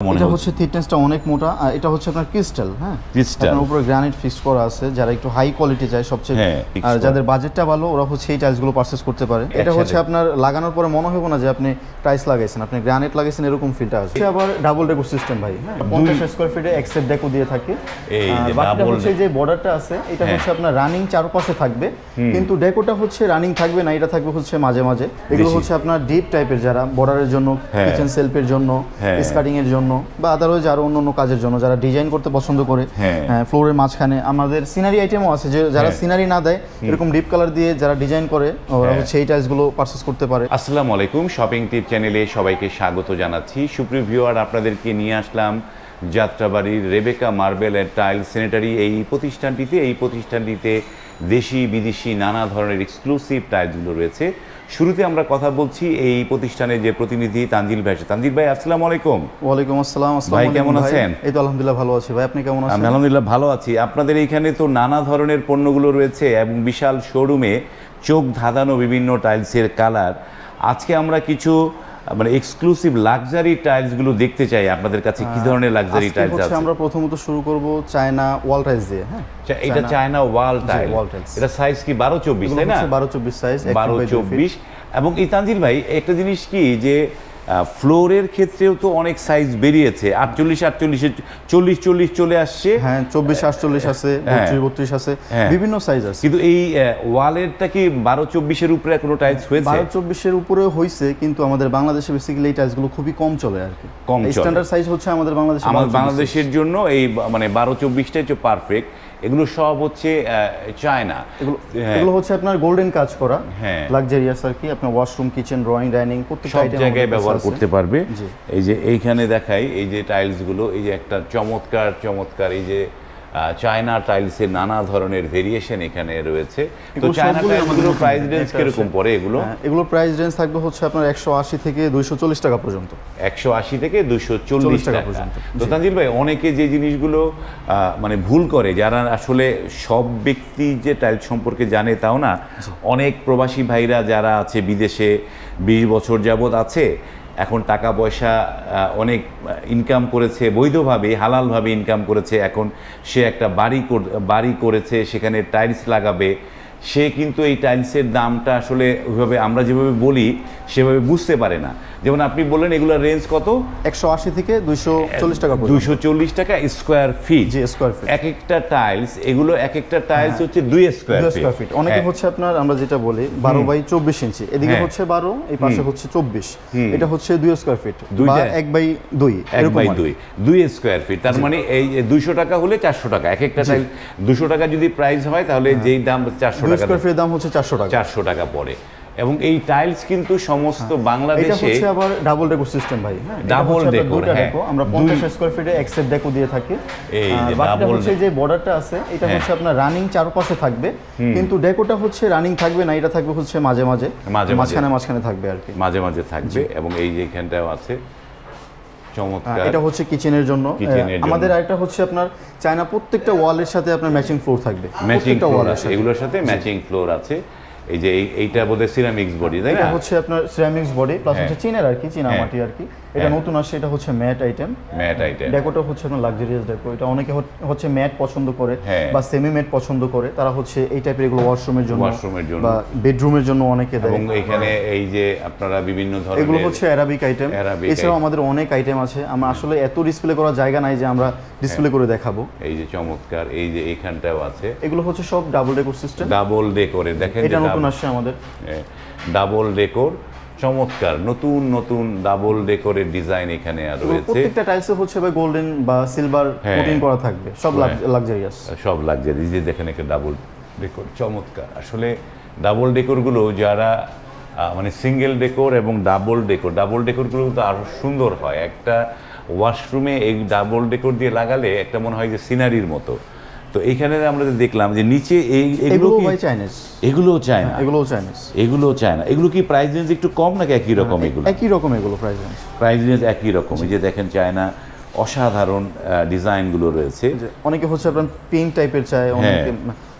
এটা হচ্ছে। থিকনেসটা অনেক মোটা আর এটা হচ্ছে আপনার ক্রিস্টাল হ্যাঁ? Crystal। আপনার উপরে গ্রানাইট ফিক্স করা আছে যারা একটু হাই কোয়ালিটি চায় সবচেয়ে হ্যাঁ, আর যাদের বাজেটটা ভালো ওরা হচ্ছে এই টাইলসগুলো পারচেস করতে পারে। এটা হচ্ছে আপনার লাগানোর পরে মনে হবে না যে আপনি টাইলস লাগাইছেন আপনি গ্রানাইট লাগাইছেন এরকম ফিলটা আছে। এটা আবার ডাবল ডেকো সিস্টেম ভাই হ্যাঁ? পঞ্চাশ স্কোয়ার ফিটে এক্সেট ডেকো দিয়ে থাকে। এই যে বাকিটা হচ্ছে যে বর্ডারটা আছে এটা হ্যাঁ। হচ্ছে আপনার রানিং চারপাশে থাকবে। কিন্তু ডেকোটা হচ্ছে রানিং থাকবে না এটা থাকবে হচ্ছে মাঝে মাঝে। এগুলো হচ্ছে আপনার ডিপ টাইপের যারা বর্ডারের জন্য হ্যাঁ। কিচেন সেলফের জন্য হ্যাঁ। স্কার্টিং এর জন্য বা আদারওয়াইজ আরও অন্য অন্য কাজের জন্য যারা ডিজাইন করতে পছন্দ করে হ্যাঁ। ফ্লোরের মাঝখানে আমাদের সিনারি আইটেমও আছে যে যারা হ্যাঁ। সিনারি না দেয় এরকম ডিপ কালার দিয়ে যারা ডিজাইন করে ওরা হ্যাঁ। হচ্ছে এই টাইলসগুলো পারচেস করতে পারে আসসালামু আলাইকুম শপিং টিপ চ্যানেলে সবাইকে স্বাগত জানাচ্ছি সুপ্রিয় ভিউয়ার আপনাদেরকে নিয়ে আসলাম যাত্রাবাড়ির Rebecca marble and tile sanitary এই প্রতিষ্ঠানটিতে এই প্রতিষ্ঠানটিতে দেশি বিদেশি নানা ধরনের এক্সক্লুসিভ টাইলসগুলো রয়েছে শুরুতে আমরা কথা বলছি এই প্রতিষ্ঠানের যে প্রতিনিধি তানজিল ভাই তানজিল ভাই আসসালামু আলাইকুম। ওয়ালাইকুম আসসালাম ভাই, কেমন আছেন? এই তো আলহামদুলিল্লাহ ভালো আছি ভাই আপনি কেমন আছেন? আলহামদুলিল্লাহ ভালো আছি। আপনাদের এইখানে তো নানা ধরনের পণ্যগুলো রয়েছে এবং বিশাল শোরুমে চোখ ধাঁধানো বিভিন্ন টাইলসের কালার। আজকে আমরা কিছু মানে এক্সক্লুসিভ লাক্সারি টাইলসগুলো দেখতে চাই আপনাদের কাছে কি ধরনের লাক্সারি টাইলস আছে? আমরা প্রথমত শুরু করব চায়না ওয়াল টাইলস দিয়ে হ্যাঁ? এটা চায়না ওয়াল টাইল এটা সাইজ কি? বারো চব্বিশ এগুলো তাই না? হচ্ছে বারো চব্বিশ সাইজ বারো চব্বিশ। এবং এই তানজিল ভাই একটা জিনিস কি যে ফ্লোরের ক্ষেত্রেও তো অনেক সাইজ বেরিয়েছে আটচল্লিশ আটচল্লিশে চল্লিশ চল্লিশ চলে আসছে হ্যাঁ চব্বিশ আটচল্লিশ আছে হ্যাঁ। বত্রিশ বত্রিশ আছে হ্যাঁ। বিভিন্ন সাইজ আছে কিন্তু এই ওয়ালেরটা কি বারো চব্বিশের উপরে কোনো টাইলস হয়েছে বারো চব্বিশের উপরে হয়েছে কিন্তু আমাদের বাংলাদেশে বেসিক্যালি এই টাইলসগুলো খুবই কম চলে আর কি কম স্ট্যান্ডার্ড সাইজ হচ্ছে আমাদের বাংলাদেশে 12 বাংলাদেশের জন্য এই মানে বারো চব্বিশটাই পারফেক্ট এগুলো সব হচ্ছে চায়না এগুলো হ্যাঁ। এগুলো হচ্ছে আপনার গোল্ডেন কাজ করা হ্যাঁ। লাক্সারিয়াস আর কি আপনার ওয়াশরুম কিচেন ড্রয়িং ডাইনিং প্রত্যেকটা সব জায়গায় ব্যবহার। করতে পারবে। এই যে এইখানে দেখাই এই যে টাইলসগুলো এই যে একটা চমৎকার চমৎকার এই যে চায়না টাইলসের নানা ধরনের ভেরিয়েশন এখানে রয়েছে। তো চায়না টাইলসগুলো প্রাইস রেঞ্জ কীরকম পড়ে এগুলো? এগুলো প্রাইস রেঞ্জ থাকবে হচ্ছে আপনার একশো আশি থেকে দুইশো চল্লিশ টাকা পর্যন্ত। একশো আশি থেকে দুশো চল্লিশ টাকা। পর্যন্ত। তো তানজিল ভাই অনেকে যে জিনিসগুলো আহ, মানে ভুল করে যারা আসলে সব ব্যক্তি যে টাইলস সম্পর্কে জানে তাও না অনেক প্রবাসী ভাইরা যারা আছে বিদেশে বিশ বছর যাবৎ আছে এখন টাকা পয়সা অনেক ইনকাম করেছে, বৈধভাবে, হালালভাবে ইনকাম করেছে। এখন সে একটা বাড়ি বাড়ি করেছে, সেখানে টাইলস লাগাবে। সে কিন্তু এই টাইলসের দামটা আসলে ওইভাবে আমরা যেভাবে বলি, সেভাবে বুঝতে পারে না। যেমন আপনি বললেন এগুলোর রেঞ্জ কত? একশো আশি থেকে দুইশো চল্লিশ টাকা দুইশো চল্লিশ টাকা স্কোয়ার ফিট জি স্কোয়ার ফিট এক একটা টাইলস এগুলো এক একটা টাইলস হচ্ছে দুই স্কোয়ার স্কোয়ার ফিট অনেকে হচ্ছে আপনার আমরা যেটা বলি বারো বাই চব্বিশ ইঞ্চি। এদিকে হ্যাঁ। হচ্ছে বারো এই পাশে হচ্ছে চব্বিশ। এটা হচ্ছে দুই স্কোয়ার ফিট বা? এক বাই দুই এক বাই দুই। দুই স্কোয়ার ফিট তার মানে এই দুইশো টাকা হলে চারশো টাকা। এক একটা টাইল দুশো টাকা যদি প্রাইস হয় তাহলে যেই দাম চারশো দুই টাকা স্কোয়ার ফিটের দাম হচ্ছে চারশো টাকা। চারশো টাকা পড়ে। এবং এই টাইলস কিন্তু সমস্ত এটা বাংলাদেশে হচ্ছে আবার ডাবল ডেকো সিস্টেম ভাই। হ্যাঁ হচ্ছে আপনার হ্যাঁ। ডেকো আমরা দুই- পঞ্চাশ স্কোয়ার ফিটে এক্সেট ডেকো দিয়ে থাকি। এই যে double হচ্ছে যে বর্ডারটা আছে এটা হ্যাঁ। হচ্ছে আপনার রানিং চারপাশে থাকবে। কিন্তু ডেকোটা হচ্ছে রানিং থাকবে না এটা থাকবে হচ্ছে মাঝে মাঝে। মাঝে। মাঝখানে মাঝখানে থাকবে আর কি। মাঝে মাঝে থাকবে এবং এই যে এখানটাও আছে চমৎকার এটা হচ্ছে কিচেনের জন্য। আমাদের আরেকটা হচ্ছে আপনার চায়না প্রত্যেকটা ওয়ালের সাথে আপনার ম্যাচিং ফ্লোর থাকবে। ম্যাচিং ফ্লোর আছে এগুলোর সাথে ম্যাচিং ফ্লোর আছে। এই যে এইটা বোধহয় সিরামিক্স বডি তাই না হচ্ছে আপনার সিরামিক্স বডি প্লাস। হচ্ছে চীনের আর কি চীনা হ্যাঁ। মাটি আর কি এটা হ্যাঁ। নতুন আসছে এটা হচ্ছে ম্যাট আইটেম। Matte item. ডেকোটা হচ্ছে আপনার লাক্সারিয়াস ডেকো এটা অনেকে হচ্ছে ম্যাট পছন্দ করে হ্যাঁ। বা সেমি ম্যাট পছন্দ করে। তারা হচ্ছে এই টাইপের এগুলো ওয়াশরুমের জন্য এর জন্য। বা বেডরুমের জন্য অনেকে দেয়। এবং এখানে এই যে আপনারা বিভিন্ন ধরনের এগুলো হচ্ছে অ্যারাবিক আইটেম এছাড়াও আমাদের অনেক আইটেম আছে। আমরা আসলে এত ডিসপ্লে করার জায়গা নাই যে আমরা ডিসপ্লে করে দেখাবো। এই যে চমৎকার এই যে এখানটাও আছে। এগুলো হচ্ছে সব ডাবল ডেকোর সিস্টেম ডাবল ডেকোরে দেখেন এটা নতুন আসছে আমাদের। ডাবল ডেকোর চমৎকার নতুন নতুন ডাবল ডেকোরের ডিজাইন এখানে আর রয়েছে। প্রত্যেকটা টাইলসে হচ্ছে ভাই গোল্ডেন বা সিলভার হ্যাঁ। কোটিং করা থাকবে সব হ্যাঁ। লাক্সারিয়াস সব লাক্সারি যে দেখেন একটা ডাবল ডেকোর চমৎকার। আসলে ডাবল ডেকোরগুলো যারা মানে সিঙ্গেল ডেকোর এবং ডাবল ডেকোর ডাবল ডেকোরগুলো তো আরও সুন্দর হয়। একটা ওয়াশরুমে এই ডাবল ডেকোর দিয়ে লাগালে একটা মনে হয় যে সিনারির মতো। তো এইখানে আমরা দেখলাম যে নিচে এই এগুলো চাইনিজ এগুলোও চায়না এগুলোও চাইনিজ এগুলোও চায়না এগুলো কি প্রাইস রেঞ্জ একটু কম নাকি একই রকম এগুলো? একই রকম এগুলো প্রাইস রেঞ্জ প্রাইস রেঞ্জ একই রকম। এই যে দেখেন চায়না অসাধারণ ডিজাইনগুলো রয়েছে। অনেকে হচ্ছে আপনার পিঙ্ক টাইপের চায় অনেকে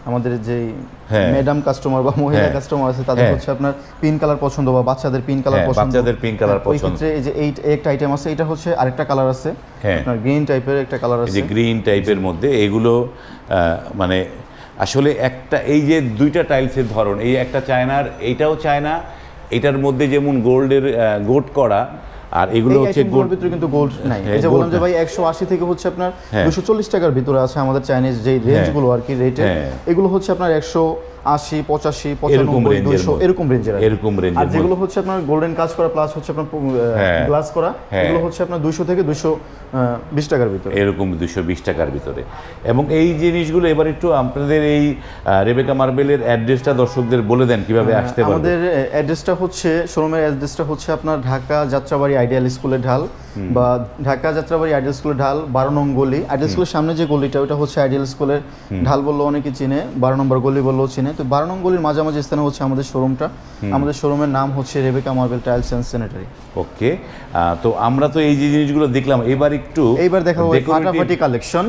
আমাদের যে হ্যাঁ। ম্যাডাম কাস্টমার বা মহিলা হ্যাঁ। কাস্টমার আছে তাদের হ্যাঁ। হচ্ছে আপনার পিন কালার পছন্দ বা বাচ্চাদের পিন কালার হ্যাঁ, পছন্দ বাচ্চাদের pink color হ্যাঁ, ওই পছন্দ। ক্ষেত্রে এই যে এই একটা আইটেম আছে এটা হচ্ছে আরেকটা কালার আছে হ্যাঁ। আপনার গ্রিন টাইপের একটা কালার এই আছে যে গ্রিন টাইপের মধ্যে এগুলো মানে আসলে একটা এই যে দুইটা টাইলসের ধরন এই একটা চায়নার এইটাও চায়না এটার মধ্যে যেমন গোল্ডের গোট করা আর এগুলো হচ্ছে গোল্ড ভিতরে কিন্তু গোল্ড নাই হ্যাঁ, এই যে বললাম যে ভাই একশো আশি থেকে হচ্ছে আপনার হ্যাঁ। দুশো চল্লিশ টাকার ভিতরে আছে আমাদের চাইনিজ যে রেঞ্জগুলো আর কি রেটে হ্যাঁ। এগুলো হচ্ছে আপনার একশো আশি পঁচাশি পঁচানব্বই range এর দুইশো মধ্যে। এরকম রেঞ্জের এরকম range আর যেগুলো হচ্ছে আপনার গোল্ডেন কাজ করা প্লাস হচ্ছে আপনার হ্যাঁ। গ্লাস করা হ্যাঁ। এগুলো হচ্ছে আপনার দুইশো থেকে দুইশো বিশ টাকার ভিতরে এরকম দুশো বিশ টাকার ভিতরে এবং এই জিনিসগুলো এবার একটু আপনাদের এই রেবেকা মার্বেলের অ্যাড্রেসটা দর্শকদের বলে দেন কীভাবে আসতে পারবে আমাদের অ্যাড্রেসটা হচ্ছে শোরুমের অ্যাড্রেসটা হচ্ছে আপনার ঢাকা যাত্রাবাড়ি আইডিয়াল স্কুলের ঢাল বা ঢাকা যাত্রাবাড়ি আইডিয়াল স্কুলের ঢাল বারো নং গলি। আইডিয়াল স্কুলের সামনে যে গলিটা ওটা হচ্ছে আইডিয়াল স্কুলের ঢাল বলল অনেকে চিনে বারো নম্বর গলি বললেও চিনে। তো বারো নং গলির মাঝামাঝি স্থানে হচ্ছে আমাদের শোরুমটা। আমাদের শোরুমের নাম হচ্ছে Rebecca marble tiles and sanitary okay তো আমরা তো এই যে জিনিসগুলো দেখলাম এবার একটু এইবার দেখাবো ফাটাফাটি কালেকশন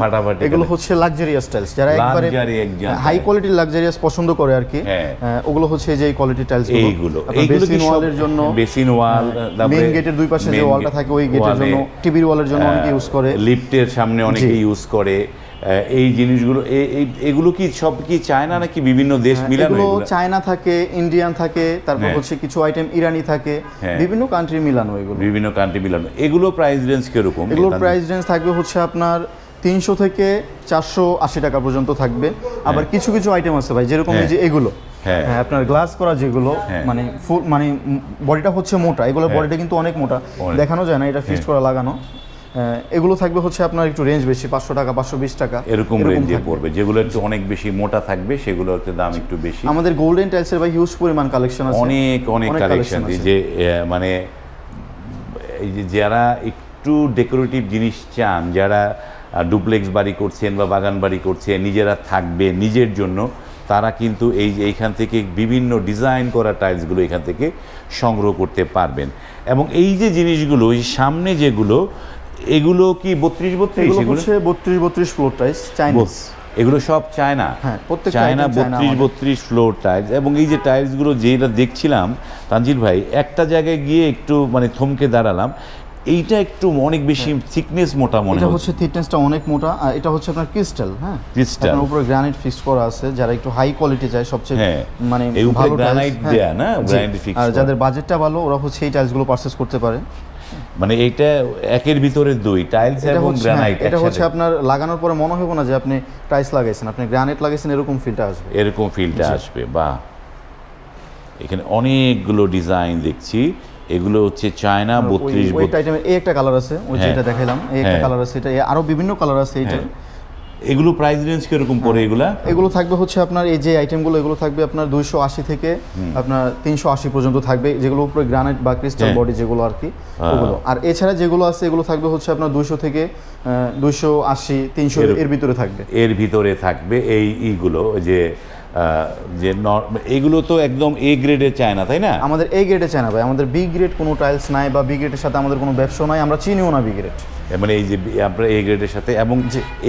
এগুলো হচ্ছে লাক্সারিয়াস টাইলস যারা একবারে হাই কোয়ালিটির লাক্সারিয়াস পছন্দ করে আর কি। হ্যাঁ। ওগুলো হচ্ছে এই যে কোয়ালিটি টাইলস এইগুলো। এইগুলো কি বেসিন ওয়ালের জন্য বেসিন ওয়াল মেইন গেটের দুই পাশে যে ওয়ালটা থাকে ওই গেটের জন্য টিভির ওয়ালের জন্য অনেকে ইউজ করে। লিফটের সামনে অনেকে ইউজ করে। এই জিনিসগুলো এগুলো কি সব কি চায়না নাকি বিভিন্ন দেশ মিলানো হ্যাঁ, এগুলো এগুলো? চায়না থাকে ইন্ডিয়ান থাকে তারপর হ্যাঁ। হচ্ছে কিছু আইটেম ইরানি থাকে হ্যাঁ। বিভিন্ন কান্ট্রি মিলানো এগুলো। বিভিন্ন কান্ট্রি মিলানো। এগুলো প্রাইস রেঞ্জ কীরকম? এগুলোর প্রাইস রেঞ্জ থাকবে হচ্ছে আপনার তিনশো থেকে চারশো আশি টাকা পর্যন্ত থাকবে। আবার কিছু কিছু আইটেম আছে ভাই যেরকম এই যে এগুলো। হ্যাঁ। হ্যাঁ, আপনার গ্লাস করা যেগুলো হ্যাঁ। মানে ফুল মানে বডিটা হচ্ছে মোটা এগুলোর বডিটা কিন্তু অনেক মোটা। দেখানো যায় না এটা ফিক্সড করা লাগানো। এগুলো থাকবে হচ্ছে আপনার একটু রেঞ্জ বেশি পাঁচশো টাকা পাঁচশো বিশ টাকা। এরকম রেঞ্জে। পড়বে। যেগুলো একটু অনেক বেশি মোটা থাকবে সেগুলো একটু দাম একটু বেশি। আমাদের গোল্ডেন টাইলসের ভাই হিউজ পরিমাণ কালেকশন আছে। অনেক অনেক কালেকশন যে মানে এই যে যারা একটু ডেকোরেটিভ জিনিস চান যারা ডুপ্লেক্স বাড়ি করছেন বা বাগান বাড়ি করছেন নিজেরা থাকবে নিজের জন্য তারা কিন্তু এই যে এইখান থেকে বিভিন্ন ডিজাইন করা টাইলসগুলো এখান থেকে সংগ্রহ করতে পারবেন। এবং এই যে জিনিসগুলো এই সামনে যেগুলো এগুলো কি বত্রিশ বত্রিশ এগুলো বত্রিশ বত্রিশ ফ্লোর টাইলস চাইনিজ এগুলো সব চায়না হ্যাঁ, চায়না বত্রিশ বত্রিশ ফ্লোর টাইলস এবং এই যে টাইলসগুলো যেটা দেখছিলাম তানজিল ভাই একটা জায়গায় গিয়ে একটু মানে থমকে দাঁড়ালাম। এইটা একটু অনেক বেশি থিকনেস মোটা মনে এটা হচ্ছে। হচ্ছে থিকনেসটা অনেক মোটা আর এটা হচ্ছে আপনার ক্রিস্টাল হ্যাঁ? Crystal। আপনার উপরে গ্রানাইট ফিক্স করা আছে যারা একটু হাই কোয়ালিটি চায় সবচেয়ে হ্যাঁ, মানে ভালো granite হ্যাঁ, দেয়া না? granite fix আর যাদের বাজেটটা ভালো ওরা হচ্ছে এই টাইলসগুলো পারচেজ করতে পারে। মানে এইটা একের ভিতরে দুই টাইলস এটা এবং হ্যাঁ, গ্রানাইট এটা হচ্ছে আপনার লাগানোর পরে মনে হবে না যে আপনি টাইলস লাগাইছেন আপনি গ্রানাইট লাগাইছেন এরকম ফিলটা আসবে। এরকম ফিলটা আসবে বা এখানে অনেকগুলো ডিজাইন দেখছি। এগুলো হচ্ছে চায়না বত্রিশ আইটেমের এই একটা কালার আছে ওই হ্যাঁ। যেটা দেখাইলাম এই একটা হ্যাঁ। কালার আছে এটা আরও বিভিন্ন কালার আছে এটা এগুলো প্রাইস রেঞ্জ কীরকম পড়ে এগুলা? এগুলো থাকবে হচ্ছে আপনার এই যে আইটেমগুলো এগুলো থাকবে আপনার দুইশো আশি থেকে আপনার তিনশো আশি পর্যন্ত থাকবে যেগুলো উপরে গ্রানাইট বা ক্রিস্টাল হ্যাঁ। বডি যেগুলো আর কি ওগুলো। আর এছাড়া যেগুলো আছে এগুলো থাকবে হচ্ছে আপনার দুইশো থেকে দুইশো আশি তিনশো এর ভিতরে থাকবে। এর ভিতরে থাকবে এই ইগুলো যে যে এগুলো তো একদম এ গ্রেডের চায়না, তাই না? আমাদের এ গ্রেডে চায় না ভাই। আমাদের বি গ্রেড কোনো টাইলস নাই বা বি গ্রেডের সাথে আমাদের কোনো ব্যবসা নাই। আমরা চিনিও না বি গ্রেড মানে এই যে আপনার এ গ্রেডের সাথে এবং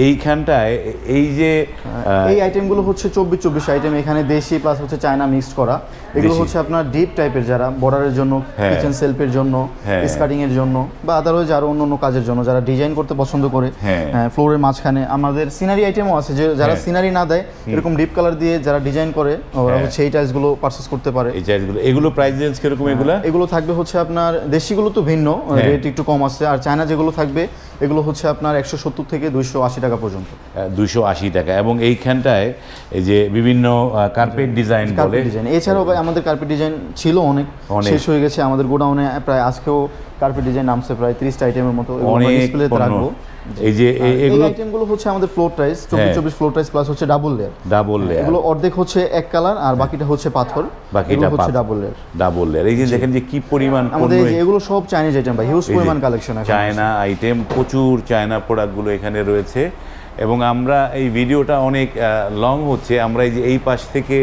এইখানটায় এই যে আহ, এই আইটেমগুলো হচ্ছে চব্বিশ চব্বিশ আইটেম এখানে দেশি প্লাস হচ্ছে চায়না মিক্সড করা এগুলো হচ্ছে আপনার ডিপ টাইপের যারা বর্ডারের জন্য হ্যাঁ। কিচেন সেলফের জন্য হ্যাঁ। স্কার্টিং এর জন্য বা আদারওয়াইজ আরও অন্য অন্য কাজের জন্য যারা ডিজাইন করতে পছন্দ করে হ্যাঁ। ফ্লোরের মাঝখানে আমাদের সিনারি আইটেমও আছে যে যারা হ্যাঁ। সিনারি না দেয় এরকম ডিপ কালার দিয়ে যারা ডিজাইন করে ওরা হ্যাঁ। হচ্ছে এই টাইলসগুলো পারচেস করতে পারে এই চাইজগুলো এগুলো প্রাইস রেঞ্জ কীরকম এগুলা এগুলো থাকবে হচ্ছে আপনার দেশিগুলো তো ভিন্ন হ্যাঁ। রেট একটু কম আছে আর চায়না যেগুলো থাকবে এগুলো হচ্ছে আপনার একশো সত্তর থেকে দুইশো আশি টাকা পর্যন্ত। দুইশো আশি টাকা। এবং এইখানটায় এই যে বিভিন্ন কার্পেট ডিজাইন কার্পেট ডিজাইন এছাড়াও ভাই আমাদের কার্পেট ডিজাইন ছিল অনেক। শেষ হয়ে গেছে। আমাদের গোডাউনে প্রায় আজকেও কার্পেট ডিজাইন নামছে প্রায় তিরিশটা আইটেমের মতো। অনেক ডিসপ্লেতে রাখব। এই যে এগুলো আইটেমগুলো হচ্ছে আমাদের ফ্লোর টাইস চব্বিশ হ্যাঁ। চব্বিশ ফ্লোর টাইস প্লাস হচ্ছে ডাবল লেয়ার ডাবল লেয়ার এগুলো অর্ধেক হচ্ছে এক কালার আর বাকিটা হচ্ছে পাথর। বাকিটা হচ্ছে ডাবল লেয়ার ডাবল লেয়ার এই যে দেখেন যে কি পরিমাণ আমাদের এগুলো সব চাইনিজ আইটেম ভাই। হিউজ পরিমাণ কালেকশন আছে চায়না আইটেম প্রচুর চায়না প্রোডাক্টগুলো এখানে রয়েছে। এবং আমরা এই ভিডিওটা অনেক লং হচ্ছে। আমরা এই যে এই পাশ থেকে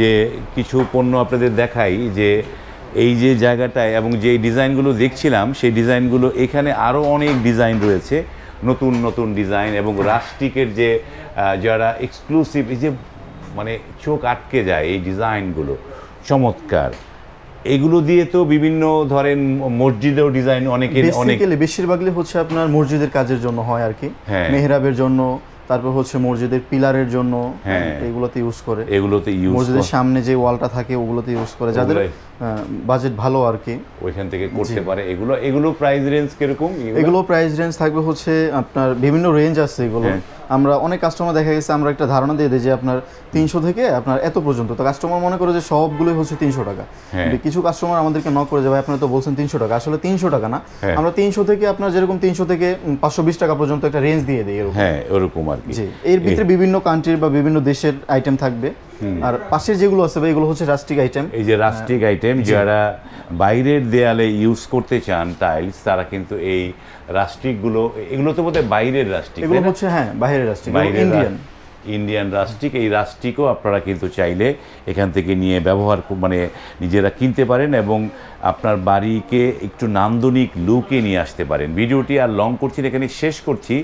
যে কিছু পণ্য আপনাদের দেখাই যে এই যে জায়গাটায় এবং যে ডিজাইনগুলো দেখছিলাম সেই ডিজাইনগুলো এখানে আরও অনেক ডিজাইন রয়েছে নতুন নতুন ডিজাইন এবং রাস্টিকের যে যারা এক্সক্লুসিভ এই যে মানে চোখ আটকে যায় এই ডিজাইনগুলো চমৎকার এগুলো দিয়ে তো বিভিন্ন ধরেন মসজিদেও ডিজাইন অনেকে অনেক বেশিরভাগই হচ্ছে আপনার মসজিদের কাজের জন্য হয় আর কি হ্যাঁ। মেহরাবের জন্য তারপর হচ্ছে মসজিদের পিলারের জন্য হ্যাঁ। এগুলোতে ইউজ করে এগুলোতে ইউজ মসজিদের সামনে যে ওয়ালটা থাকে ওগুলোতে ইউজ করে যাদের। বাজেট ভালো আর কি। ওইখান থেকে করতে পারে। এগুলো এগুলো প্রাইস রেঞ্জ কীরকম? এগুলো? প্রাইস রেঞ্জ থাকবে হচ্ছে আপনার বিভিন্ন রেঞ্জ আছে এগুলো। হ্যাঁ। আমরা অনেক কাস্টমার দেখা গেছে আমরা একটা ধারণা দিয়ে দিই যে আপনার তিনশো থেকে আপনার এত পর্যন্ত। তো কাস্টমার মনে করে যে সবগুলোই হচ্ছে তিনশো টাকা। হ্যাঁ। কিছু কাস্টমার আমাদেরকে ন করে যে ভাই আপনারা তো বলছেন তিনশো টাকা। আসলে তিনশো টাকা না। হ্যাঁ। আমরা তিনশো থেকে আপনার যেরকম তিনশো থেকে পাঁচশো বিশ টাকা পর্যন্ত একটা রেঞ্জ দিয়ে দিই এরকম। হ্যাঁ ওরকম আর কি। এর ভিতরে বিভিন্ন কান্ট্রির বা বিভিন্ন দেশের আইটেম থাকবে। আর পাশে যেগুলো আছে ভাই এগুলো হচ্ছে রাস্টিক আইটেম এই যে রাস্টিক আইটেম যারা বাইরের দেয়ালে ইউজ করতে চান টাইলস তারা কিন্তু এই রাস্টিকগুলো এগুলো তো বোধহয় বাইরের রাস্টিক এগুলো হচ্ছে হ্যাঁ বাইরের রাস্টিক ইন্ডিয়ান ইন্ডিয়ান রাস্টিক এই রাস্টিকও আপনারা কিন্তু চাইলে এখান থেকে নিয়ে ব্যবহার মানে নিজেরা কিনতে পারেন এবং আপনার বাড়িকে একটু নান্দনিক লুকে নিয়ে আসতে পারেন। ভিডিওটি আর লং করছি এখানে শেষ করছি।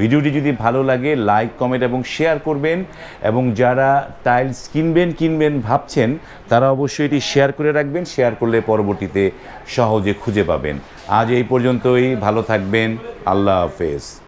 ভিডিওটি যদি ভালো লাগে লাইক কমেন্ট এবং শেয়ার করবেন এবং যারা টাইলস কিনবেন কিনবেন ভাবছেন, তারা অবশ্যই এটি শেয়ার করে রাখবেন। শেয়ার করলে পরবর্তীতে সহজে খুঁজে পাবেন। আজ এই পর্যন্তই, ভালো থাকবেন, আল্লাহ হাফেজ।